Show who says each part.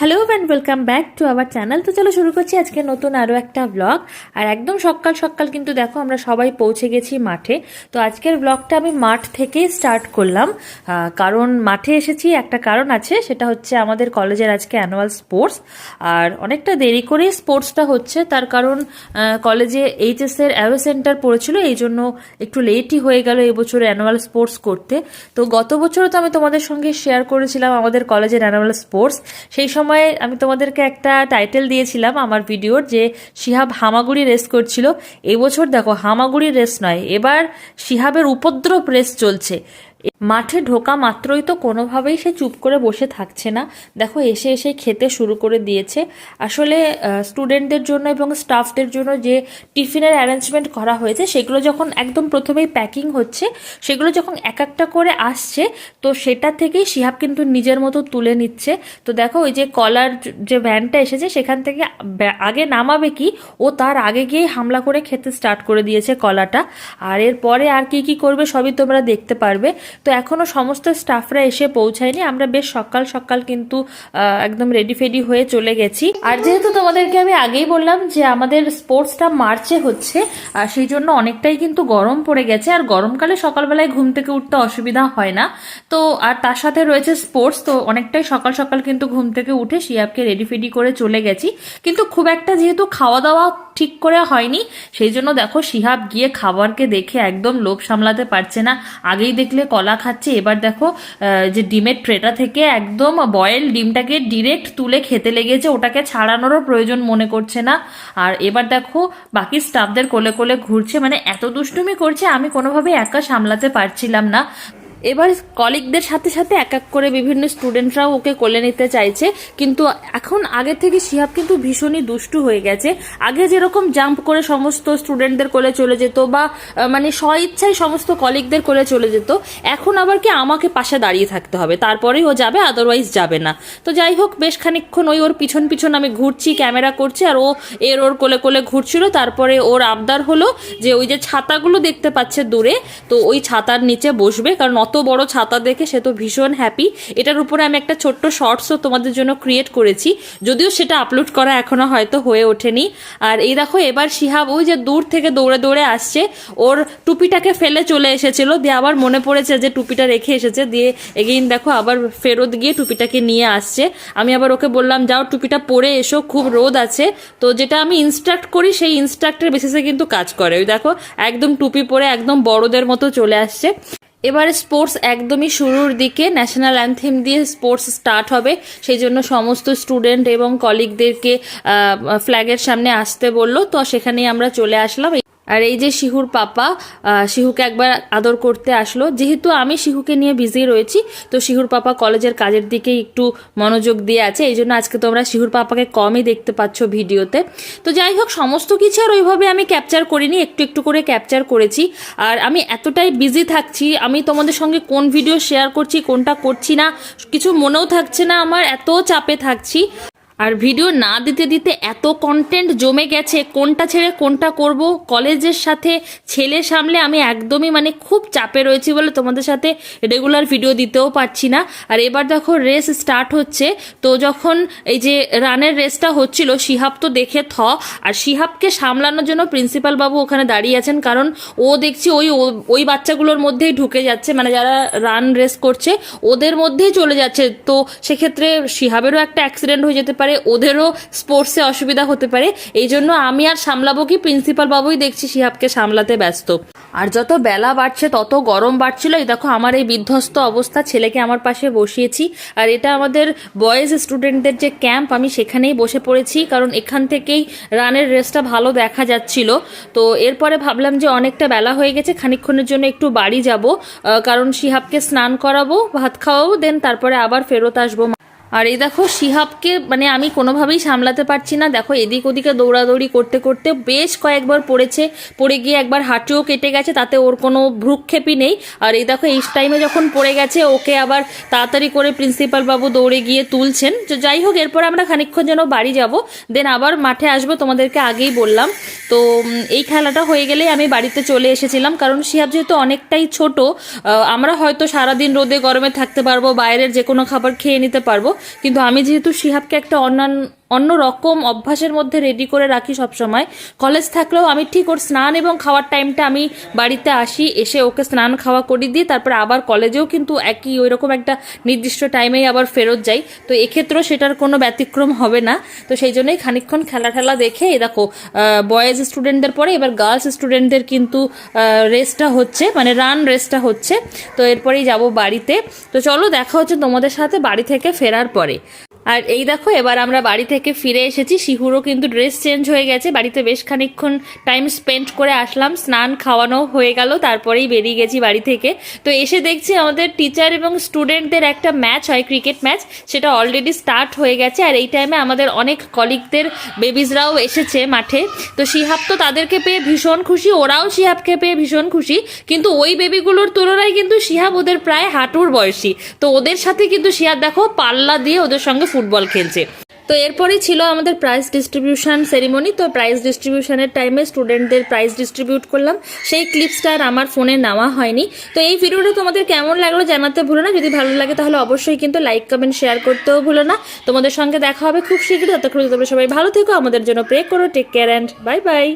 Speaker 1: Hello and welcome back to our channel তো চলো শুরু করছি আজকে নতুন আরও একটা ব্লগ আর একদম সকাল সকাল কিন্তু দেখো আমরা সবাই পৌঁছে গেছি মাঠে। তো আজকের ব্লগটা আমি মাঠ থেকেই স্টার্ট করলাম। কারণ মাঠে এসেছি, একটা কারণ আছে, সেটা হচ্ছে আমাদের কলেজের আজকে অ্যানুয়াল স্পোর্টস আর অনেকটা দেরি করেই স্পোর্টসটা হচ্ছে, তার কারণ কলেজে এইচএস এর অ্যাওয়ে সেন্টার পড়েছিল, এই জন্য একটু লেটই হয়ে গেল এবছর অ্যানুয়াল স্পোর্টস করতে। তো গত বছরও তো আমি তোমাদের সঙ্গে শেয়ার করেছিলাম আমাদের কলেজের অ্যানুয়াল স্পোর্টস সেই সময় আমি তোমাদেরকে একটা টাইটেল দিয়েছিলাম আমার ভিডিওর যে সিহাব হামাগুড়ি রেস করছিল। এবছর দেখো, হামাগুড়ি রেস নয়, এবার সিহাবের উপদ্রব রেস চলছে। মাঠে ঢোকা মাত্রই তো কোনোভাবেই সে চুপ করে বসে থাকছে না। দেখো, এসে এসে খেতে শুরু করে দিয়েছে। আসলে স্টুডেন্টদের জন্য এবং স্টাফদের জন্য যে টিফিনের অ্যারেঞ্জমেন্ট করা হয়েছে, সেগুলো যখন একদম প্রথমেই প্যাকিং হচ্ছে, সেগুলো যখন এক একটা করে আসছে, তো সেটা থেকেই শিহাব কিন্তু নিজের মতো তুলে নিচ্ছে। তো দেখো, ওই যে কলার যে ভ্যানটা এসেছে, সেখান থেকে আগে নামাবে কি? ও তার আগে গিয়ে হামলা করে খেতে স্টার্ট করে দিয়েছে কলাটা। আর এরপরে আর কি কি করবে, সবই তোমরা দেখতে পারবে। তো এখনও সমস্ত স্টাফরা এসে পৌঁছায়নি। আমরা বেশ সকাল সকাল কিন্তু একদম রেডি ফেডি হয়ে চলে গেছি। আর যেহেতু তোমাদেরকে আমি আগেই বললাম যে আমাদের স্পোর্টসটা মার্চে হচ্ছে সেই জন্য অনেকটাই কিন্তু গরম পড়ে গেছে। আর গরমকালে সকালবেলায় ঘুম থেকে উঠতে অসুবিধা হয় না। তো, আর তার সাথে রয়েছে স্পোর্টস তো অনেকটাই সকাল সকাল কিন্তু ঘুম থেকে উঠে শিয়াবকে রেডি ফেডি করে চলে গেছি। কিন্তু খুব একটা যেহেতু খাওয়া দাওয়া ঠিক করে হয়নি। সেই জন্য দেখো শিহাব গিয়ে খাবারকে দেখে একদম লোভ সামলাতে পারছে না। আগেই দেখলে কলা খাচ্ছে, এবার দেখো যে ডিমের ট্রেটা থেকে একদম বয়েল ডিমটাকে ডিরেক্ট তুলে খেতে লেগেছে। ওটাকে ছাড়ানোরও প্রয়োজন মনে করছে না। আর এবার দেখো, বাকি স্টাফদের কোলে কোলে ঘুরছে। মানে এত দুষ্টুমি করছে, আমি কোনোভাবেই একা সামলাতে পারছিলাম না। এবার কলিগদের সাথে সাথে এক এক করে বিভিন্ন স্টুডেন্টরাও ওকে কোলে নিতে চাইছে। কিন্তু এখন আগে থেকে শিহাব কিন্তু ভীষণই দুষ্টু হয়ে গেছে। আগে যেরকম জাম্প করে সমস্ত স্টুডেন্টদের কোলে চলে যেত বা মানে স্ব ইচ্ছায় সমস্ত কলিগদের কোলে চলে যেত, এখন আবার কি আমাকে পাশে দাঁড়িয়ে থাকতে হবে? তারপরেই ও যাবে আদারওয়াইজ যাবে না। তো যাই হোক, বেশ খানিকক্ষণ ওই ওর পিছন পিছন আমি ঘুরছি ক্যামেরা করছি, আর ও এর ওর কোলে কোলে ঘুরছিল। তারপরে ওর আবদার হলো যে ওই যে ছাতাগুলো দেখতে পাচ্ছে দূরে, তো ওই ছাতার নিচে বসবে, কারণ অত বড় ছাতা দেখে সে তো ভীষণ হ্যাপি এটার উপরে আমি একটা ছোট্ট শর্টসও তোমাদের জন্য ক্রিয়েট করেছি। যদিও সেটা আপলোড করা এখনও হয়তো হয়ে ওঠেনি। আর এই দেখো, এবার শিহাব ওই যে দূর থেকে দৌড়ে দৌড়ে আসছে। ওর টুপিটাকে ফেলে চলে এসেছিল। দিয়ে আবার মনে পড়েছে যে টুপিটা রেখে এসেছে। দিয়ে এগেইন দেখো, আবার ফেরত গিয়ে টুপিটাকে নিয়ে আসছে। আমি আবার ওকে বললাম, যাও, টুপিটা পরে এসো, খুব রোদ আছে। তো যেটা আমি ইনস্ট্রাক্ট করি, সেই ইনস্ট্রাক্টের বেসিসে কিন্তু কাজ করে। ওই দেখো, একদম টুপি পরে একদম বড়দের মতো চলে আসছে। এবারে স্পোর্টস একদমই শুরুর দিকে ন্যাশনাল অ্যান্থেম দিয়ে স্পোর্টস স্টার্ট হবে। সেই জন্য সমস্ত স্টুডেন্ট এবং কলিগদেরকে ফ্ল্যাগের সামনে আসতে বলল। তো সেখানেই আমরা চলে আসলাম। আর এই যে শিহুর পাপা শিহুকে একবার আদর করতে আসলো। যেহেতু আমি শিহুকে নিয়ে বিজি রয়েছি, তো শিহুর পাপা কলেজের কাজের দিকে একটু মনোযোগ দিয়ে আছে। এই জন্য আজকে তোমরা শিহুর পাপাকে কমই দেখতে পাচ্ছ ভিডিওতে। তো যাই হোক, সমস্ত কিছু আর ওইভাবে আমি ক্যাপচার করিনি, একটু একটু করে ক্যাপচার করেছি। আর আমি এতটাই বিজি থাকছি, আমি তোমাদের সঙ্গে কোন ভিডিও শেয়ার করছি, কোনটা করছি না, কিছু মনেও থাকছে না, আমার এত চাপে থাকছি। আর ভিডিও না দিতে দিতে এত কন্টেন্ট জমে গেছে, কোনটা ছেড়ে কোনটা করব? কলেজের সাথে ছেলে সামলে আমি একদমই মানে খুব চাপে রয়েছি বলে তোমাদের সাথে রেগুলার ভিডিও দিতেও পারছি না। আর এবার দেখো রেস স্টার্ট হচ্ছে, তো যখন এই যে রানের রেসটা হচ্ছিল, শিহাব তো দেখে থ। আর শিহাবকে সামলানোর জন্য প্রিন্সিপাল বাবু ওখানে দাঁড়িয়ে আছেন, কারণ ও দেখছি ওই ওই বাচ্চাগুলোর মধ্যেই ঢুকে যাচ্ছে মানে যারা রান রেস করছে, ওদের মধ্যেই চলে যাচ্ছে। তো সেক্ষেত্রে শিহাবেরও একটা অ্যাক্সিডেন্ট হয়ে যেতে পারে ওদেরও স্পোর্টসে অসুবিধা হতে পারে। এই জন্য আমি আর সামলাবো কি? প্রিন্সিপাল বাবুই দেখছি শিহাবকে সামলাতে ব্যস্ত। আর যত বেলা বাড়ছে, তত গরম বাড়ছিল। এই দেখো, আমার এই বিধ্বস্ত অবস্থা, ছেলেকে আমার পাশে বসিয়েছি। আর এটা আমাদের বয়েজ স্টুডেন্টদের যে ক্যাম্প, আমি সেখানেই বসে পড়েছি। কারণ এখান থেকেই রানের রেসটা ভালো দেখা যাচ্ছিল। তো এরপরে ভাবলাম যে অনেকটা বেলা হয়ে গেছে, খানিকক্ষণের জন্য একটু বাড়ি যাব। কারণ শিহাবকে স্নান করাবো, ভাত খাওয়াবো, দেন তারপরে আবার ফেরত আসব। আর এই দেখো শিহাবকে মানে আমি কোনোভাবেই সামলাতে পারছি না। দেখো এদিক ওদিকে দৌড়াদৌড়ি করতে করতে বেশ কয়েকবার পড়েছে, পড়ে গিয়ে একবার হাঁটুও কেটে গেছে, তাতে ওর কোনো ভ্রুক্ষেপই নেই। আর এই দেখো এই টাইমে যখন পড়ে গেছে, ওকে আবার তাড়াতাড়ি করে প্রিন্সিপাল বাবু দৌড়ে গিয়ে তুলছেন। তো যাই হোক, এরপর আমরা খানিকক্ষণ যেন বাড়ি যাব দেন আবার মাঠে আসব, তোমাদেরকে আগেই বললাম। তো এই খেলাটা হয়ে গেলেই আমি বাড়িতে চলে এসেছিলাম, কারণ শিহাব যেহেতু অনেকটাই ছোট আমরা হয়তো সারাদিন রোদে গরমে থাকতে পারব, বাইরের যে কোনো খাবার খেয়ে নিতে পারব। কিন্তু আমি যেহেতু শিহাবকে একটা অন্যান্য অন্য রকম অভ্যাসের মধ্যে রেডি করে রাখি সব সময় কলেজ থাকলেও আমি ঠিক ওর স্নান এবং খাওয়ার টাইমটা আমি বাড়িতে আসি, এসে ওকে স্নান খাওয়া করে দিই তারপরে আবার কলেজেও কিন্তু একই ওই রকম একটা নির্দিষ্ট টাইমেই আবার ফেরত যাই। তো এক্ষেত্রেও সেটার কোনো ব্যতিক্রম হবে না। তো সেই জন্যই খানিকক্ষণ খেলা ঠেলা দেখে দেখো বয়েজ স্টুডেন্টদের পরে এবার গার্লস স্টুডেন্টদের কিন্তু রেসটা হচ্ছে মানে রান রেসটা হচ্ছে। তো এরপরেই যাব বাড়িতে। তো চলো দেখা হচ্ছে তোমাদের সাথে বাড়ি থেকে ফেরার পরে। আর এই দেখো, এবার আমরা বাড়ি থেকে ফিরে এসেছি। শিহুরও কিন্তু ড্রেস চেঞ্জ হয়ে গেছে। বাড়িতে বেশ খানিকক্ষণ টাইম স্পেন্ড করে আসলাম। স্নান খাওয়ানো হয়ে গেল, তারপরেই বেরিয়ে গেছি বাড়ি থেকে। তো এসে দেখছি আমাদের টিচার এবং স্টুডেন্টদের একটা ম্যাচ হয় ক্রিকেট ম্যাচ সেটা অলরেডি স্টার্ট হয়ে গেছে। আর এই টাইমে আমাদের অনেক কলিগদের বেবিজরাও এসেছে মাঠে। তো শিহাব তো তাদেরকে পেয়ে ভীষণ খুশি, ওরাও শিহাবকে পেয়ে ভীষণ খুশি। কিন্তু ওই বেবিগুলোর তুলনায় কিন্তু শিহাব ওদের প্রায় হাঁটুর বয়সী। তো ওদের সাথে কিন্তু শিহাব দেখো, পাল্লা দিয়ে ওদের সঙ্গে ফুটবল খেলছে। তো এরপরেই ছিল আমাদের প্রাইজ ডিস্ট্রিবিউশন সেরিমনি তো প্রাইজ ডিস্ট্রিবিউশনের টাইমে স্টুডেন্টদের প্রাইজ ডিস্ট্রিবিউট করলাম। সেই ক্লিপসটা আর আমার ফোনে নেওয়া হয়নি। তো এই ভিডিওটা তোমাদের কেমন লাগল জানাতে ভুলো না। যদি ভালো লাগে তাহলে অবশ্যই কিন্তু লাইক কমেন্ট শেয়ার করতেও ভুলো না। তোমাদের সঙ্গে দেখা হবে খুব শীঘ্রই। ততক্ষণ তোমরা সবাই ভালো থেকো। আমাদের জন্য প্রে করো। Take care and bye bye